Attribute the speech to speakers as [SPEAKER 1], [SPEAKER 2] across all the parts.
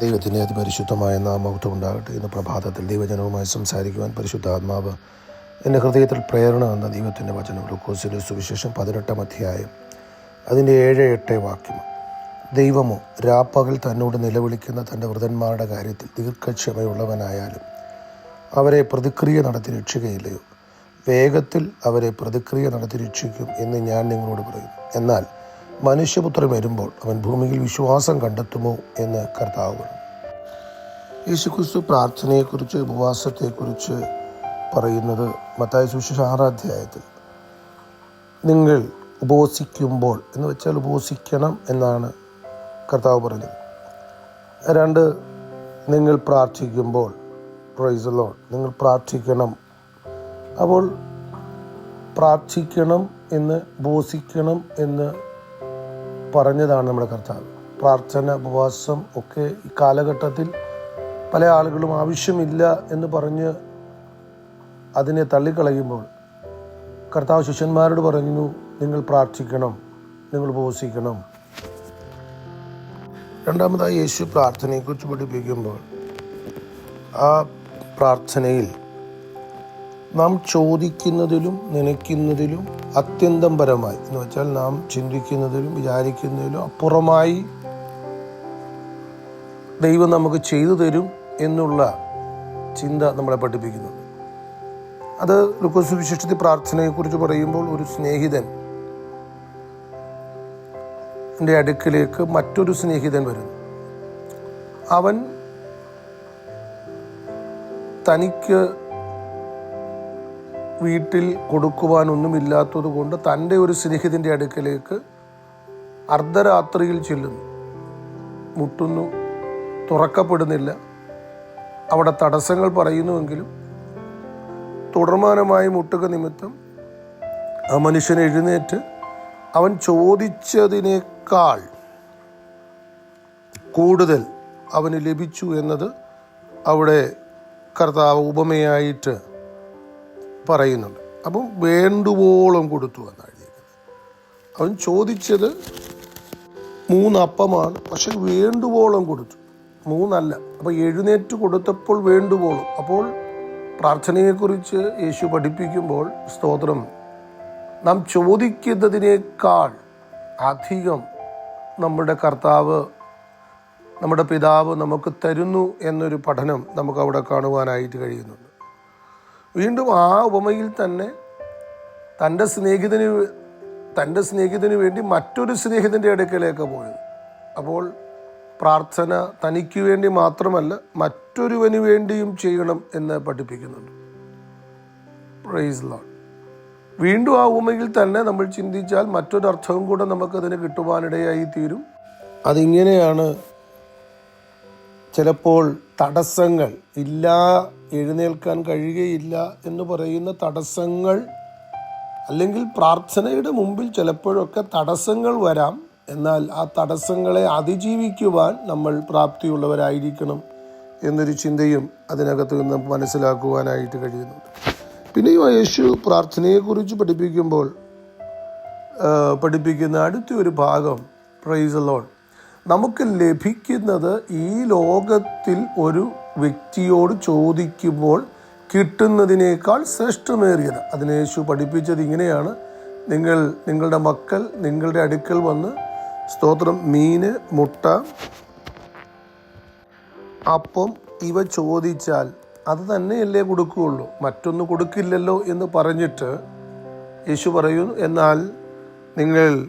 [SPEAKER 1] ദൈവത്തിന്റെ അതിപരിശുദ്ധമായ നാമത്വം ഉണ്ടാകട്ടെ ഇന്ന് പ്രഭാതത്തിൽ ദൈവജനവുമായി സംസാരിക്കുവാൻ പരിശുദ്ധ ആത്മാവ് എന്റെ ഹൃദയത്തിൽ പ്രേരണ എന്ന ദൈവത്തിന്റെ വചനം ലൂക്കോസിന്റെ സുവിശേഷം പതിനെട്ടാം അധ്യായം. അതിന്റെ ഏഴ് എട്ട് വാക്യം. ദൈവമോ രാപ്പകൽ തന്നോട് നിലവിളിക്കുന്ന തന്റെ വൃതന്മാരുടെ കാര്യത്തിൽ ദീർഘക്ഷമയുള്ളവനായാലും അവരെ പ്രതിക്രിയ നടത്തി രക്ഷിക്കുകയില്ലയോ വേഗത്തിൽ അവരെ പ്രതിക്രിയ നടത്തി രക്ഷിക്കും എന്ന് ഞാൻ നിങ്ങളോട് പറയുന്നു. എന്നാൽ മനുഷ്യപുത്രൻ വരുമ്പോൾ അവൻ ഭൂമിയിൽ വിശ്വാസം കണ്ടെത്തുമോ എന്ന് കർത്താവ് യേശുക്രിസ്തു പ്രാർത്ഥനയെക്കുറിച്ച് ഉപവാസത്തെക്കുറിച്ച് പറയുന്നത് മത്തായ സുശേഷ ആറാധ്യായത്തിൽ നിങ്ങൾ ഉപവസിക്കുമ്പോൾ എന്ന് വെച്ചാൽ ഉപവസിക്കണം എന്നാണ് കർത്താവ് പറഞ്ഞത് രണ്ട് നിങ്ങൾ പ്രാർത്ഥിക്കുമ്പോൾ പ്രൈസ് ലോൺ നിങ്ങൾ പ്രാർത്ഥിക്കണം. അപ്പോൾ പ്രാർത്ഥിക്കണം എന്ന് ഉപവസിക്കണം എന്ന് പറഞ്ഞതാണ് നമ്മുടെ കർത്താവ്. പ്രാർത്ഥന ഉപവാസം ഒക്കെ ഈ കാലഘട്ടത്തിൽ പല ആളുകളും ആവശ്യമില്ല എന്ന് പറഞ്ഞ് അതിനെ തള്ളിക്കളയുമ്പോൾ കർത്താവ് ശിഷ്യന്മാരോട് പറഞ്ഞു നിങ്ങൾ പ്രാർത്ഥിക്കണം നിങ്ങൾ ഉപവസിക്കണം. രണ്ടാമതായി യേശു പ്രാർത്ഥനയെക്കുറിച്ച് പഠിപ്പിക്കുമ്പോൾ ആ പ്രാർത്ഥനയിൽ നാം ചോദിക്കുന്നതിലും നനയ്ക്കുന്നതിലും അത്യന്തം പരമായി എന്ന് വെച്ചാൽ നാം ചിന്തിക്കുന്നതിലും വിചാരിക്കുന്നതിലും അപ്പുറമായി ദൈവം നമുക്ക് ചെയ്തു തരും എന്നുള്ള ചിന്ത നമ്മളെ പഠിപ്പിക്കുന്നുണ്ട്. അത് ലുക്കോസ് വിശിഷ്ടത്തിൽ പ്രാർത്ഥനയെക്കുറിച്ച് പറയുമ്പോൾ ഒരു സ്നേഹിതൻ എന്റെ അടുക്കിലേക്ക് മറ്റൊരു സ്നേഹിതൻ വരുന്നു. അവൻ തനിക്ക് വീട്ടിൽ കൊടുക്കുവാനൊന്നുമില്ലാത്തത് കൊണ്ട് തന്റെ ഒരു സ്നേഹിതന്റെ അടുക്കലേക്ക് അർദ്ധരാത്രിയിൽ ചെല്ലുന്നു. മുട്ടുന്നു തുറക്കപ്പെടുന്നില്ല. അവിടെ തടസ്സങ്ങൾ പറയുന്നുവെങ്കിലും തുടർമാനമായി മുട്ടുക നിമിത്തം ആ മനുഷ്യൻ എഴുന്നേറ്റ് അവൻ ചോദിച്ചതിനേക്കാൾ കൂടുതൽ അവന് ലഭിച്ചു എന്നത് അവിടെ കർത്താവ് ഉപമയായിട്ട് പറയുന്നുണ്ട്. അപ്പം വേണ്ടുവോളം കൊടുത്തു എന്നാണ് എഴുതിയിരിക്കുന്നത് അവൻ ചോദിച്ചത് മൂന്നപ്പമാണ്. പക്ഷെ വേണ്ടുവോളം കൊടുത്തു. മൂന്നല്ല. അപ്പോൾ എഴുന്നേറ്റ് കൊടുത്തപ്പോൾ വേണ്ടുവോളം. അപ്പോൾ പ്രാർത്ഥനയെക്കുറിച്ച് യേശു പഠിപ്പിക്കുമ്പോൾ സ്തോത്രം നാം ചോദിക്കുന്നതിനേക്കാൾ അധികം നമ്മുടെ കർത്താവ് നമ്മുടെ പിതാവ് നമുക്ക് തരുന്നു എന്നൊരു പഠനം നമുക്ക് അവിടെ കാണുവാനായിട്ട് കഴിയുന്നുണ്ട്. വീണ്ടും ആ ഉപമയിൽ തന്നെ തന്റെ സ്നേഹിതന് തന്റെ സ്നേഹിതന് വേണ്ടി മറ്റൊരു സ്നേഹിതന്റെ അടുക്കലേക്ക് പോയത് അപ്പോൾ പ്രാർത്ഥന തനിക്ക് വേണ്ടി മാത്രമല്ല മറ്റൊരുവന് വേണ്ടിയും ചെയ്യണം എന്ന് പഠിപ്പിക്കുന്നുണ്ട്. പ്രൈസ് ലോഡ് വീണ്ടും ആ ഉപമയിൽ തന്നെ നമ്മൾ ചിന്തിച്ചാൽ മറ്റൊരർത്ഥവും കൂടെ നമുക്കതിന് കിട്ടുവാനിടയായി തീരും. അതിങ്ങനെയാണ് ചിലപ്പോൾ തടസ്സങ്ങൾ ഇല്ല എഴുന്നേൽക്കാൻ കഴിയുകയില്ല എന്ന് പറയുന്ന തടസ്സങ്ങൾ അല്ലെങ്കിൽ പ്രാർത്ഥനയുടെ മുമ്പിൽ ചിലപ്പോഴൊക്കെ തടസ്സങ്ങൾ വരാം. എന്നാൽ ആ തടസ്സങ്ങളെ അതിജീവിക്കുവാൻ നമ്മൾ പ്രാപ്തിയുള്ളവരായിരിക്കണം എന്നൊരു ചിന്തയും അതിനകത്ത് നിന്ന് മനസ്സിലാക്കുവാനായിട്ട് കഴിയുന്നുണ്ട് പിന്നെയും യേശു പ്രാർത്ഥനയെക്കുറിച്ച് പഠിപ്പിക്കുമ്പോൾ പഠിപ്പിക്കുന്ന അടുത്ത ഒരു ഭാഗം പ്രൈസ് ലോൺ നമുക്ക് ലഭിക്കുന്നത് ഈ ലോകത്തിൽ ഒരു വ്യക്തിയോട് ചോദിക്കുമ്പോൾ കിട്ടുന്നതിനേക്കാൾ ശ്രേഷ്ഠമേറിയത്. അതിന് യേശു പഠിപ്പിച്ചത് ഇങ്ങനെയാണ്. നിങ്ങൾ നിങ്ങളുടെ മക്കൾ നിങ്ങളുടെ അടുക്കൽ വന്ന് സ്തോത്രം മീന് മുട്ട അപ്പം ഇവ ചോദിച്ചാൽ അത് തന്നെയല്ലേ കൊടുക്കുകയുള്ളൂ. മറ്റൊന്ന് കൊടുക്കില്ലല്ലോ എന്ന് പറഞ്ഞിട്ട് യേശു പറയുന്നു എന്നാൽ നിങ്ങൾ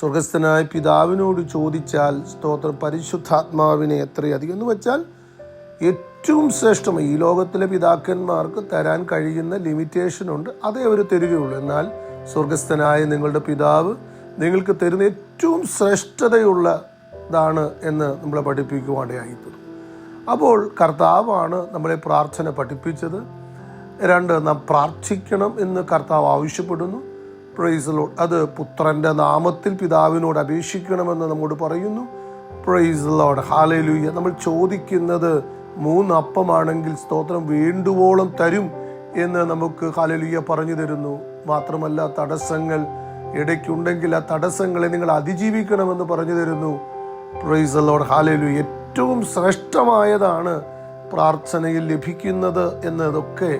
[SPEAKER 1] സ്വർഗസ്ഥനായ പിതാവിനോട് ചോദിച്ചാൽ സ്തോത്ര പരിശുദ്ധാത്മാവിനെ എത്രയധികം എന്ന് വെച്ചാൽ ഏറ്റവും ശ്രേഷ്ഠം. ഈ ലോകത്തിലെ പിതാക്കന്മാർക്ക് തരാൻ കഴിയുന്ന ലിമിറ്റേഷൻ ഉണ്ട്. അതേ അവർ തരികയുള്ളൂ. എന്നാൽ സ്വർഗസ്ഥനായ നിങ്ങളുടെ പിതാവ് നിങ്ങൾക്ക് തരുന്ന ഏറ്റവും ശ്രേഷ്ഠതയുള്ളതാണ് എന്ന് നമ്മളെ പഠിപ്പിക്കുവാനിടയായിത്തീർന്നു അപ്പോൾ കർത്താവാണ് നമ്മളെ പ്രാർത്ഥന പഠിപ്പിച്ചത്. രണ്ട് നാം പ്രാർത്ഥിക്കണം എന്ന് കർത്താവ് ആവശ്യപ്പെടുന്നു. പ്രൈസ് ലോഡ് അത് പുത്രന്റെ നാമത്തിൽ പിതാവിനോട് അപേക്ഷിക്കണമെന്ന് നമ്മോട് പറയുന്നു. പ്രൈസ് ലോഡ് ഹാലലൂയ നമ്മൾ ചോദിക്കുന്നത് മൂന്ന് അപ്പമാണെങ്കിൽ സ്തോത്രം വേണ്ടുവോളം തരും എന്ന് നമുക്ക് ഹാലലൂയ പറഞ്ഞു തരുന്നു. മാത്രമല്ല തടസ്സങ്ങൾ ഇടയ്ക്കുണ്ടെങ്കിൽ ആ തടസ്സങ്ങളെ നിങ്ങൾ അതിജീവിക്കണമെന്ന് പറഞ്ഞു തരുന്നു. പ്രൈസ് ലോഡ് ഹാലലു ഏറ്റവും ശ്രേഷ്ഠമായതാണ് പ്രാർത്ഥനയിൽ ലഭിക്കുന്നത് എന്നതൊക്കെ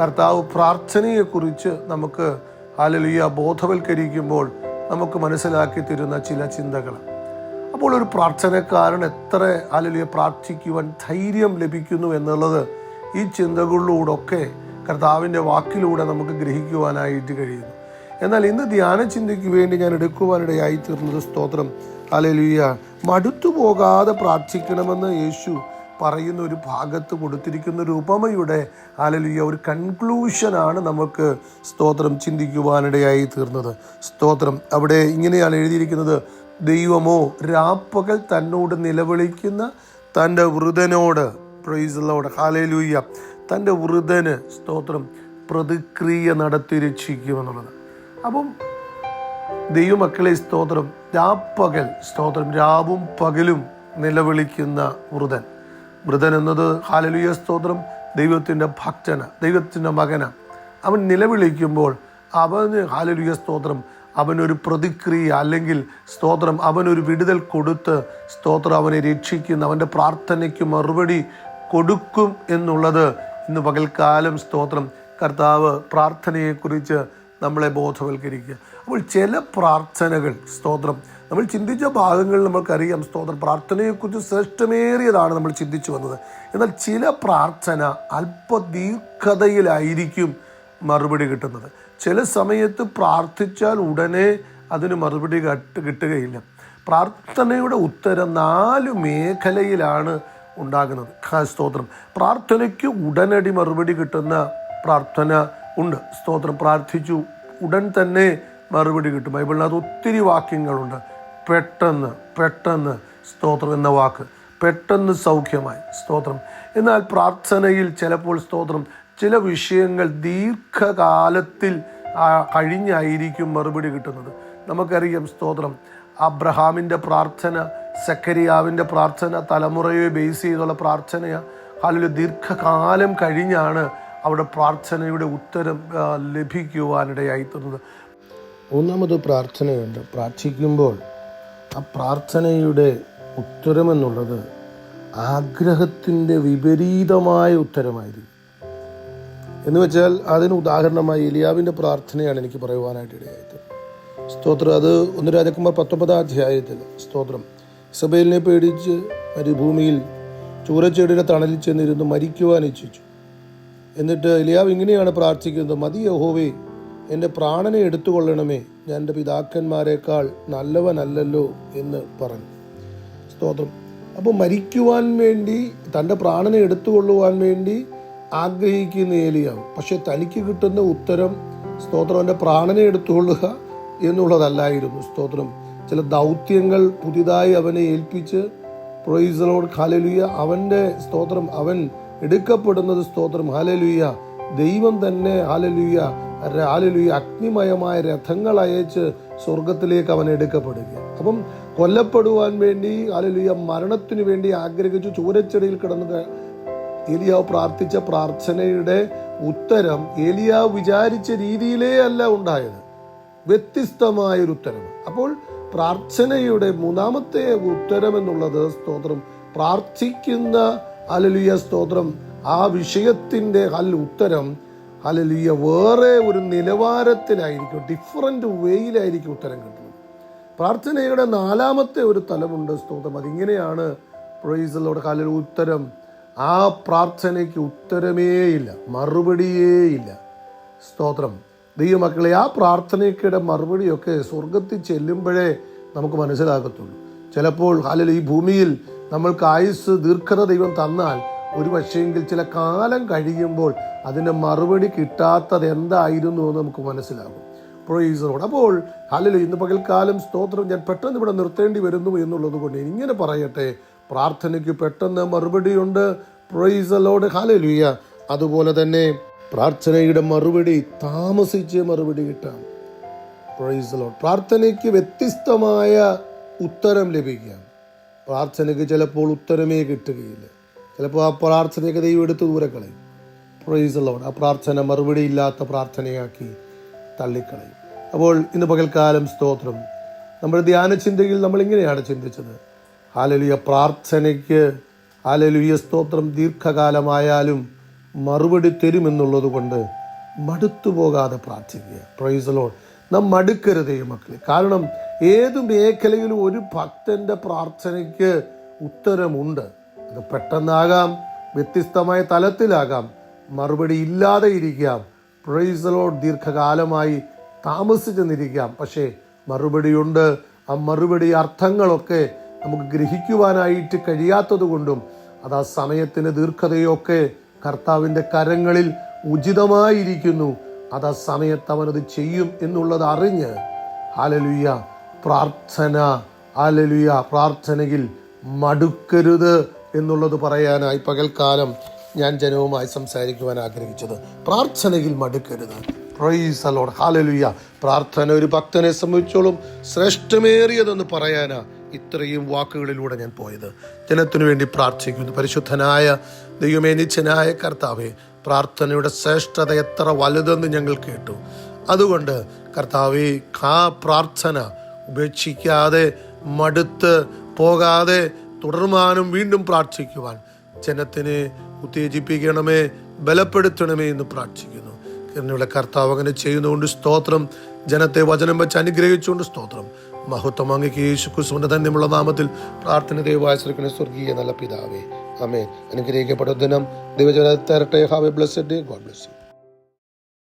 [SPEAKER 1] കർത്താവ് പ്രാർത്ഥനയെക്കുറിച്ച് നമുക്ക് ഹാലലിയ ബോധവൽക്കരിക്കുമ്പോൾ നമുക്ക് മനസ്സിലാക്കി തരുന്ന ചില ചിന്തകൾ. അപ്പോൾ ഒരു പ്രാർത്ഥനക്കാരൻ എത്ര ഹാലലിയ പ്രാർത്ഥിക്കുവാൻ ധൈര്യം ലഭിക്കുന്നു എന്നുള്ളത് ഈ ചിന്തകളിലൂടെ കർത്താവിന്റെ വാക്കിലൂടെ നമുക്ക് ഗ്രഹിക്കുവാനായിട്ട് കഴിയുന്നു. എന്നാൽ ഇന്ന് ധ്യാന ചിന്തയ്ക്ക് വേണ്ടി ഞാൻ എടുക്കുവാനിടയായി തീർന്നത് സ്തോത്രം. അലലിയ മടുത്തു പോകാതെ പ്രാർത്ഥിക്കണമെന്ന് യേശു പറയുന്ന ഒരു ഭാഗത്ത് കൊടുത്തിരിക്കുന്ന ഒരു ഉപമയുടെ അലലിയ ഒരു കൺക്ലൂഷനാണ് നമുക്ക് സ്തോത്രം ചിന്തിക്കുവാനിടയായി തീർന്നത്. സ്തോത്രം. അവിടെ ഇങ്ങനെയാണ് എഴുതിയിരിക്കുന്നത്. ദൈവമോ രാപ്പകൽ തന്നോട് നിലവിളിക്കുന്ന തന്റെ വൃതനോട് പ്രൈസലോട് ഹാലലൂയ്യ തന്റെ വൃതന് സ്തോത്രം പ്രതിക്രിയ നടത്തി രക്ഷിക്കുമെന്നുള്ളത് അപ്പം ദൈവമക്കളെ സ്തോത്രം രാപ്പകൽ സ്തോത്രം രാവും പകലും നിലവിളിക്കുന്ന വൃതൻ. വൃതൻ എന്നത് ഹാലലുയ സ്തോത്രം ദൈവത്തിന്റെ ഭക്തന ദൈവത്തിന്റെ മകന. അവൻ നിലവിളിക്കുമ്പോൾ അവന് ഹാലലുയ സ്തോത്രം അവനൊരു പ്രതിക്രിയ അല്ലെങ്കിൽ സ്തോത്രം അവനൊരു വിടുതൽ കൊടുത്ത് സ്തോത്രം അവനെ രക്ഷിക്കുന്ന അവന്റെ പ്രാർത്ഥനയ്ക്ക് മറുപടി കൊടുക്കും എന്നുള്ളത് ഇന്ന് പകൽക്കാലം സ്തോത്രം. കർത്താവ് പ്രാർത്ഥനയെക്കുറിച്ച് നമ്മളെ ബോധവൽക്കരിക്കുക. അപ്പോൾ ചില പ്രാർത്ഥനകൾ സ്തോത്രം നമ്മൾ ചിന്തിച്ച ഭാഗങ്ങളിൽ നമ്മൾക്കറിയാം സ്തോത്രം. പ്രാർത്ഥനയെക്കുറിച്ച് ശ്രേഷ്ഠമേറിയതാണ് നമ്മൾ ചിന്തിച്ചു വന്നത്. എന്നാൽ ചില പ്രാർത്ഥന അല്പ ദീർഘതയിലായിരിക്കും മറുപടി കിട്ടുന്നത്. ചില സമയത്ത് പ്രാർത്ഥിച്ചാൽ ഉടനെ അതിന് മറുപടി കട്ട് കിട്ടുകയില്ല. പ്രാർത്ഥനയുടെ ഉത്തരം നാല് മേഖലയിലാണ് ഉണ്ടാകുന്നത്. സ്തോത്രം. പ്രാർത്ഥനയ്ക്ക് ഉടനടി മറുപടി കിട്ടുന്ന പ്രാർത്ഥന ഉണ്ട്. സ്തോത്രം. പ്രാർത്ഥിച്ചു ഉടൻ തന്നെ മറുപടി കിട്ടും. ബൈബിളിനകത്ത് ഒത്തിരി വാക്യങ്ങളുണ്ട്. പെട്ടെന്ന് പെട്ടെന്ന് സ്തോത്രം എന്ന വാക്ക്. പെട്ടെന്ന് സൗഖ്യമായി സ്തോത്രം. എന്നാൽ പ്രാർത്ഥനയിൽ ചിലപ്പോൾ സ്തോത്രം ചില വിഷയങ്ങൾ ദീർഘകാലത്തിൽ കഴിഞ്ഞായിരിക്കും മറുപടി കിട്ടുന്നത്. നമുക്കറിയാം സ്തോത്രം. അബ്രഹാമിന്റെ പ്രാർത്ഥന സക്കരിയാവിന്റെ പ്രാർത്ഥന തലമുറയെ ബേസ് ചെയ്തുള്ള പ്രാർത്ഥനയാണ് അതിൽ ദീർഘകാലം കഴിഞ്ഞാണ് അവിടെ പ്രാർത്ഥനയുടെ ഉത്തരം ലഭിക്കുവാനിടയായി തന്നത് ഒന്നാമത് പ്രാർത്ഥനയുണ്ട്. പ്രാർത്ഥിക്കുമ്പോൾ ആ പ്രാർത്ഥനയുടെ ഉത്തരമെന്നുള്ളത് ആഗ്രഹത്തിന്റെ വിപരീതമായ ഉത്തരമായിരിക്കും. എന്ന് വെച്ചാൽ അതിന് ഉദാഹരണമായി എലിയാവിന്റെ പ്രാർത്ഥനയാണ് എനിക്ക് പറയുവാനായിട്ട് ഇടയായത്. സ്തോത്രം. അത് ഒന്ന് രാജകുമാർ പത്തൊമ്പതാം അധ്യായത്തിൽ സ്തോത്രം. ഇസബേലിനെ പേടിച്ച് മരുഭൂമിയിൽ ചൂരച്ചെടിയുടെ തണലിൽ ചെന്നിരുന്ന് മരിക്കുവാൻ ഇച്ഛിച്ചു. എന്നിട്ട് എലിയാവ് ഇങ്ങനെയാണ് പ്രാർത്ഥിക്കുന്നത്. മതി യഹോവേ എന്റെ പ്രാണനെ എടുത്തുകൊള്ളണമേ. ഞാൻ എന്റെ പിതാക്കന്മാരെക്കാൾ നല്ലവനല്ലല്ലോ എന്ന് പറഞ്ഞു. സ്തോത്രം. അപ്പോൾ മരിക്കുവാൻ വേണ്ടി തന്റെ പ്രാണനെ എടുത്തുകൊള്ളുവാൻ വേണ്ടി ആഗ്രഹിക്കുന്ന ഏലിയാവ്. പക്ഷെ തനിക്ക് കിട്ടുന്ന ഉത്തരം സ്തോത്രം എന്റെ പ്രാണനെ എടുത്തുകൊള്ളുക എന്നുള്ളതല്ലായിരുന്നു. സ്തോത്രം. ചില ദൗത്യങ്ങൾ പുതിയതായി അവനെ ഏൽപ്പിച്ച് പ്രൊയിസലോട് ഹലലുയ അവന്റെ സ്തോത്രം അവൻ എടുക്കപ്പെടുന്നത് സ്തോത്രം ഹലലുയ ദൈവം തന്നെ ഹാലലുയ ഹാലലുയ അഗ്നിമയമായ രഥങ്ങൾ അയച്ച് സ്വർഗത്തിലേക്ക് അവൻ എടുക്കപ്പെടുക അപ്പം കൊല്ലപ്പെടുവാൻ വേണ്ടി അലലുയ മരണത്തിനു വേണ്ടി ആഗ്രഹിച്ചു ചൂരച്ചെടിയിൽ കിടന്ന് ഏലിയാവ് പ്രാർത്ഥിച്ച പ്രാർത്ഥനയുടെ ഉത്തരം ഏലിയാവ് വിചാരിച്ച രീതിയിലേ അല്ല ഉണ്ടായത്. വ്യത്യസ്തമായൊരു ഉത്തരം അപ്പോൾ പ്രാർത്ഥനയുടെ മൂന്നാമത്തെ ഉത്തരം എന്നുള്ളത് സ്തോത്രം പ്രാർത്ഥിക്കുന്ന അലലിയ സ്തോത്രം ആ വിഷയത്തിന്റെ അൽ ഉത്തരം അലലിയ വേറെ ഒരു നിലവാരത്തിലായിരിക്കും ഡിഫറെന്റ് വേയിലായിരിക്കും ഉത്തരം കിട്ടുന്നത്. പ്രാർത്ഥനയുടെ നാലാമത്തെ ഒരു തലമുണ്ട് സ്തോത്രം. അതിങ്ങനെയാണ് പ്രൊയ്സലോട് കാലിൽ ഉത്തരം. ആ പ്രാർത്ഥനയ്ക്ക് ഉത്തരമേയില്ല മറുപടിയേയില്ല. സ്തോത്രം. ദൈവമക്കളെ ആ പ്രാർത്ഥനയ്ക്കിടെ മറുപടിയൊക്കെ സ്വർഗത്തിൽ ചെല്ലുമ്പോഴേ നമുക്ക് മനസ്സിലാകത്തുള്ളൂ. ചിലപ്പോൾ അല്ലെങ്കിൽ ഈ ഭൂമിയിൽ നമ്മൾക്ക് ആയുസ് ദീർഘത ദൈവം തന്നാൽ ഒരു പക്ഷേങ്കിൽ ചില കാലം കഴിയുമ്പോൾ അതിന്റെ മറുപടി കിട്ടാത്തത് എന്തായിരുന്നു എന്ന് നമുക്ക് മനസ്സിലാകും. പ്രൊയ്സറോട് അപ്പോൾ ഹലോ ഇന്ന് പകൽക്കാലം സ്തോത്രം ഞാൻ പെട്ടെന്ന് ഇവിടെ നിർത്തേണ്ടി വരുന്നു എന്നുള്ളത് കൊണ്ട് ഇങ്ങനെ പറയട്ടെ. പ്രാർത്ഥനയ്ക്ക് പെട്ടെന്ന് മറുപടിയുണ്ട് പ്രൊയ്സലോട് ഹാലലുയ്യ അതുപോലെ തന്നെ പ്രാർത്ഥനയുടെ മറുപടി താമസിച്ച് മറുപടി കിട്ടാം. പ്രൊയ്സലോട് പ്രാർത്ഥനയ്ക്ക് വ്യത്യസ്തമായ ഉത്തരം ലഭിക്കാം. പ്രാർത്ഥനയ്ക്ക് ചിലപ്പോൾ ഉത്തരമേ കിട്ടുകയില്ല. ചിലപ്പോൾ ആ പ്രാർത്ഥനയൊക്കെ ദൈവം എടുത്ത് ദൂരക്കളയും. പ്രൈസുള്ളവൻ ആ പ്രാർത്ഥന മറുപടി ഇല്ലാത്ത പ്രാർത്ഥനയാക്കി തള്ളിക്കളയും. അപ്പോൾ ഇന്ന് പകൽക്കാലം സ്തോത്രം. നമ്മുടെ ധ്യാന ചിന്തയിൽ നമ്മൾ ഇങ്ങനെയാണ് ചിന്തിച്ചത്. ഹാലലുയ പ്രാർത്ഥനയ്ക്ക് ഹാലലുയ സ്തോത്രം ദീർഘകാലമായാലും മറുപടി തരുമെന്നുള്ളത് കൊണ്ട് മടുത്തു പോകാതെ പ്രാർത്ഥിക്കുക. പ്രൈസലോൺ നാം മടുക്കരുതേ മക്കളെ. കാരണം ഏത് മേഖലയിലും ഒരു ഭക്തന്റെ പ്രാർത്ഥനയ്ക്ക് ഉത്തരമുണ്ട്. അത് പെട്ടെന്നാകാം വ്യത്യസ്തമായ തലത്തിലാകാം മറുപടി ഇല്ലാതെ ഇരിക്കാം. പ്രൈസലോട് ദീർഘകാലമായി താമസിച്ചു നിന്നിരിക്കാം പക്ഷേ മറുപടിയുണ്ട്. ആ മറുപടി അർത്ഥങ്ങളൊക്കെ നമുക്ക് ഗ്രഹിക്കുവാനായിട്ട് കഴിയാത്തതുകൊണ്ടും അത് ആ സമയത്തിന് ദീർഘതയൊക്കെ കർത്താവിന്റെ കരങ്ങളിൽ ഉചിതമായിരിക്കുന്നു. അത് ആ സമയത്ത് അവനത് ചെയ്യും എന്നുള്ളത് അറിഞ്ഞ് ഹാലലുയ്യ പ്രാർത്ഥന ഹാലലുയ്യ പ്രാർത്ഥനയിൽ മടുക്കരുത്. എന്നുള്ളത് പറയാനായി പകൽക്കാലം ഞാൻ ജനവുമായി സംസാരിക്കുവാൻ ആഗ്രഹിച്ചത്. പ്രാർത്ഥനയിൽ മടുക്കരുത്. പ്രൈസ് അലോഡ് ഹാലലുയ്യ പ്രാർത്ഥന ഒരു ഭക്തനെ സംബന്ധിച്ചോളം ശ്രേഷ്ഠമേറിയതെന്ന് പറയാനാ ഇത്രയും വാക്കുകളിലൂടെ ഞാൻ പോയത്. ജനത്തിനു വേണ്ടി പ്രാർത്ഥിക്കുന്നു. പരിശുദ്ധനായ ദൈവമേ നിത്യനായ കർത്താവെ പ്രാർത്ഥനയുടെ ശ്രേഷ്ഠത എത്ര വലുതെന്ന് ഞങ്ങൾ കേട്ടു. അതുകൊണ്ട് കർത്താവെ ആ പ്രാർത്ഥന ഉപേക്ഷിക്കാതെ മടുത്ത് പോകാതെ തുടർമാനം വീണ്ടും പ്രാർത്ഥിക്കുവാൻ ജനത്തിനെ ഉത്തേജിപ്പിക്കണമേ ബലപ്പെടുത്തണമേ എന്ന് പ്രാർത്ഥിക്കുന്നു. എന്നിവിടെ കർത്താവ് അങ്ങനെ ചെയ്യുന്നതുകൊണ്ട് സ്തോത്രം. ജനത്തെ വചനം വെച്ച് അനുഗ്രഹിച്ചുകൊണ്ട് സ്തോത്രം. മഹത്വം അങ്ങേക്ക് യേശു ക്രിസ്തുവിന്റെ തന്നെയുള്ള നാമത്തിൽ പ്രാർത്ഥന ദൈവാശ്രയിക്കുന്ന സ്വർഗീയ നല്ല പിതാവേ. അമേ അനുഗ്രഹിക്കപ്പെട്ട ദിനം ദൈവജനത്തെ തരട്ടെ. Have a blessed day God bless you